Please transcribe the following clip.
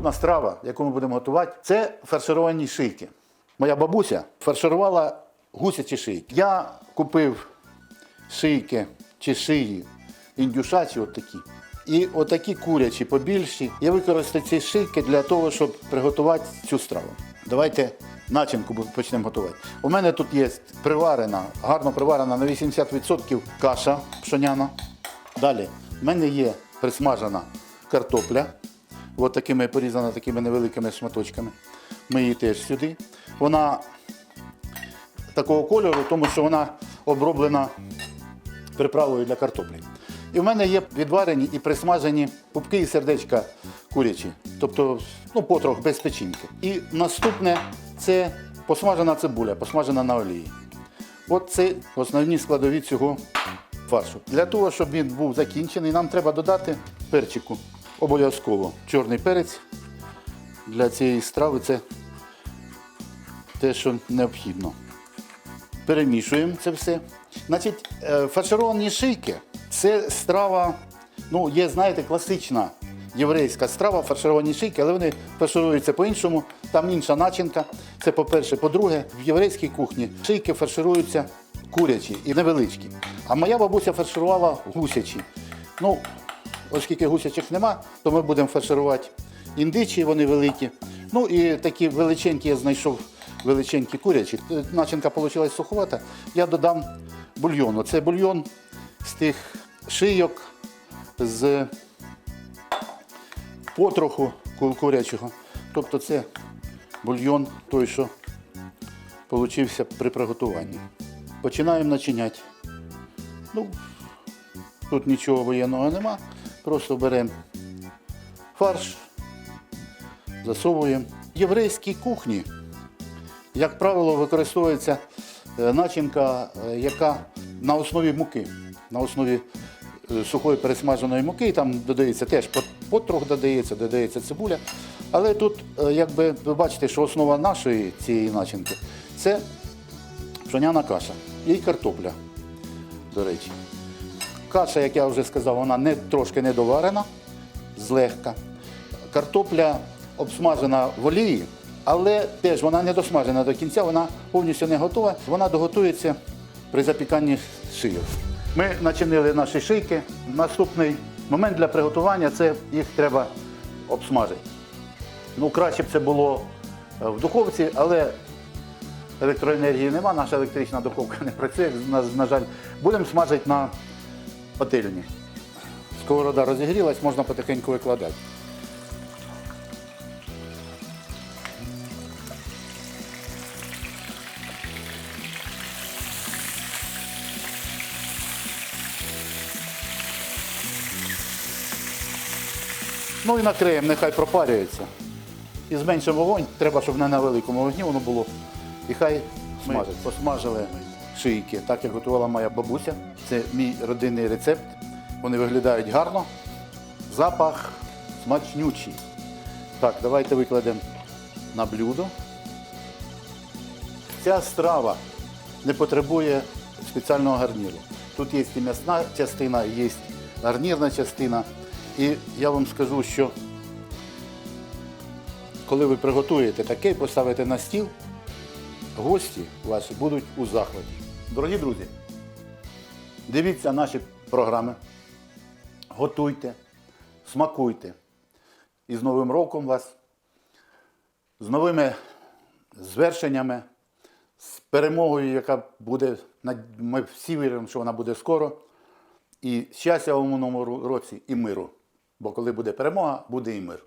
Наступна страва, яку ми будемо готувати, це фаршировані шийки. Моя бабуся фарширувала гусячі шийки. Я купив шийки чи шиї індюшачі, от такі. І отакі курячі побільші. Я використаю ці шийки для того, щоб приготувати цю страву. Давайте начинку почнемо готувати. У мене тут є приварена, гарно приварена на 80% каша пшоняна. Далі в мене є присмажена картопля. От такими порізана такими невеликими шматочками. Ми її теж сюди. Вона такого кольору, тому що вона оброблена приправою для картоплі. І в мене є відварені і присмажені пупки і сердечка курячі, тобто ну, потрох без печінки. І наступне це посмажена цибуля, посмажена на олії. От це основні складові цього фаршу. Для того, щоб він був закінчений, нам треба додати перчику. Обов'язково чорний перець для цієї страви це те, що необхідно перемішуємо це все. Значить, е, фаршировані шийки це страва, ну, є, знаєте, класична єврейська страва, фаршировані шийки, але вони фаршируються по-іншому, там інша начинка. Це по-перше. По-друге, в єврейській кухні шийки фаршируються курячі і невеличкі. А моя бабуся фарширувала гусячі. Ну, оскільки гусячих нема, то ми будемо фарширувати індичі, вони великі. Ну і такі величенькі я знайшов величенькі курячі. Е, Начинка вийшла суховата. Я додам бульйону. Це бульйон з тих шийок, з потроху курячого. Тобто це бульйон той, що получився при приготуванні. Починаємо начиняти. Ну, тут нічого воєнного нема. Просто беремо фарш, засовуємо. В єврейській кухні, як правило, використовується е, начинка, е, яка на основі муки, на основі е, сухої пересмаженої муки, там додається теж потрох додається, додається цибуля. Але тут, якби ви бачите, що основа нашої цієї начинки це пшоняна каша і картопля, до речі. Каша, як я вже сказав, вона не, трошки недоварена, злегка. Картопля обсмажена в олії, але теж вона не досмажена до кінця, вона повністю не готова. Вона доготується при запіканні шийок. Ми начинили наші шийки. Наступний момент для приготування це їх треба обсмажити. Ну, краще б це було е, в духовці, але електроенергії нема, наша електрична духовка не працює, на, на жаль. Будемо смажити на пательні. Сковорода розігрілась, можна потихеньку викладати. Ну і накриємо, нехай пропарюється. І зменшимо вогонь, треба, щоб не на великому вогні воно було. І хай смажить. Посмажили шийки, так як готувала моя бабуся. Це мій родинний рецепт. Вони виглядають гарно. Запах смачнючий. Так, давайте викладемо на блюдо. Ця страва не потребує спеціального гарніру. Тут є і м'ясна частина, є гарнірна частина. І я вам скажу, що коли ви приготуєте таке і поставите на стіл, гості ваші будуть у захваті. Дорогі друзі, дивіться наші програми, готуйте, смакуйте. І з Новим роком вас, з новими звершеннями, з перемогою, яка буде, ми всі віримо, що вона буде скоро. І щастя у новому році і миру. Бо коли буде перемога, буде і мир.